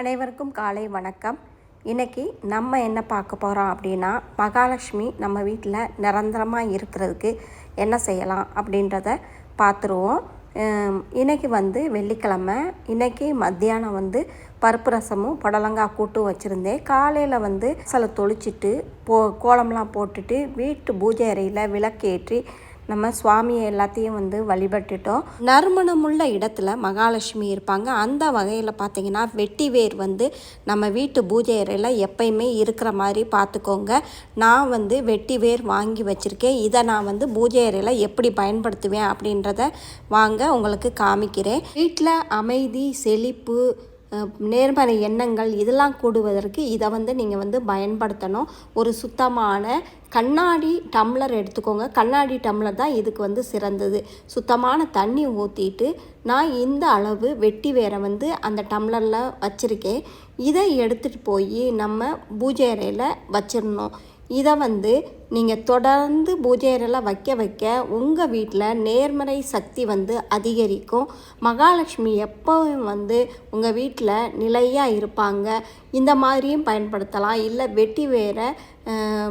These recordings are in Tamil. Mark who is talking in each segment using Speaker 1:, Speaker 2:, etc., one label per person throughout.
Speaker 1: அனைவருக்கும் காலை வணக்கம். இன்றைக்கி நம்ம என்ன பார்க்க போகிறோம் அப்படின்னா மகாலட்சுமி நம்ம வீட்டில் நிரந்தரமாக இருக்கிறதுக்கு என்ன செய்யலாம் அப்படின்றத பார்த்துருவோம். இன்றைக்கி வந்து வெள்ளிக்கிழமை. இன்றைக்கி மத்தியானம் வந்து பருப்பு ரசமும் புடலங்காய் கூட்டும் வச்சுருந்தேன். காலையில் வந்து சில தொளிச்சிட்டு போ கோலம்லாம் போட்டுட்டு வீட்டு பூஜை அறையில் விளக்கேற்றி நம்ம சுவாமியை எல்லாத்தையும் வந்து வழிபட்டுட்டோம். நறுமணமுள்ள இடத்துல மகாலட்சுமி இருப்பாங்க. அந்த வகையில் பார்த்தீங்கன்னா வெட்டிவேர் வந்து நம்ம வீட்டு பூஜை அறையில் எப்பயுமே இருக்கிற மாதிரி பார்த்துக்கோங்க நான் வந்து வெட்டிவேர் வாங்கி வச்சுருக்கேன். இதை நான் வந்து பூஜை அறையில் எப்படி பயன்படுத்துவேன் அப்படின்றத வாங்க உங்களுக்கு காமிக்கிறேன். வீட்டில் அமைதி செழிப்பு நேர்மறை எண்ணங்கள் இதெல்லாம் கூடுவதற்கு இதை வந்து நீங்கள் வந்து பயன்படுத்தணும். ஒரு சுத்தமான கண்ணாடி டம்ளர் எடுத்துக்கோங்க. கண்ணாடி டம்ளர் தான் இதுக்கு வந்து சிறந்தது. சுத்தமான தண்ணி ஊற்றிட்டு நான் இந்த அளவு வெட்டி வேற வந்து அந்த டம்ளரில் வச்சுருக்கேன். இதை எடுத்துகிட்டு போய் நம்ம பூஜை அறையில் வச்சிடணும். இதை வந்து நீங்கள் தொடர்ந்து பூஜை வைக்க வைக்க உங்கள் வீட்டில் நேர்மறை சக்தி வந்து அதிகரிக்கும். மகாலட்சுமி எப்பவும் வந்து உங்கள் வீட்டில் நிலையாக இருப்பாங்க. இந்த மாதிரியும் பயன்படுத்தலாம். இல்லை வெட்டி வேற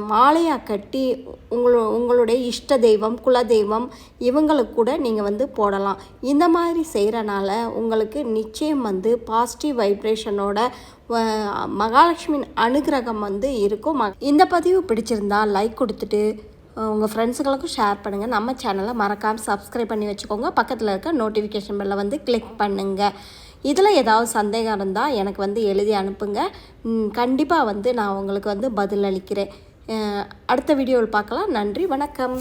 Speaker 1: மாலையாக கட்டி உங்களோ உங்களுடைய இஷ்ட தெய்வம் குலதெய்வம் இவங்களுக்கு கூட நீங்கள் வந்து போடலாம். இந்த மாதிரி செய்கிறனால உங்களுக்கு நிச்சயம் வந்து பாசிட்டிவ் வைப்ரேஷனோட மகாலட்சுமியின் அனுகிரகம் வந்து இருக்கும். ம- இந்த பதிவு பிடிச்சிருந்தா லைக் கொடுத்துட்டு உங்கள் ஃப்ரெண்ட்ஸுங்களுக்கும் ஷேர் பண்ணுங்கள் நம்ம சேனலை மறக்காமல் சப்ஸ்கிரைப் பண்ணி வச்சுக்கோங்க. பக்கத்தில் இருக்க நோட்டிஃபிகேஷன் பெல்லை வந்து கிளிக் பண்ணுங்கள் இதில் ஏதாவது சந்தேகம் இருந்தால் எனக்கு வந்து எழுதி அனுப்புங்க. கண்டிப்பாக வந்து நான் உங்களுக்கு வந்து பதில் அளிக்கிறேன். அடுத்த வீடியோவில் பார்க்கலாம். நன்றி வணக்கம்.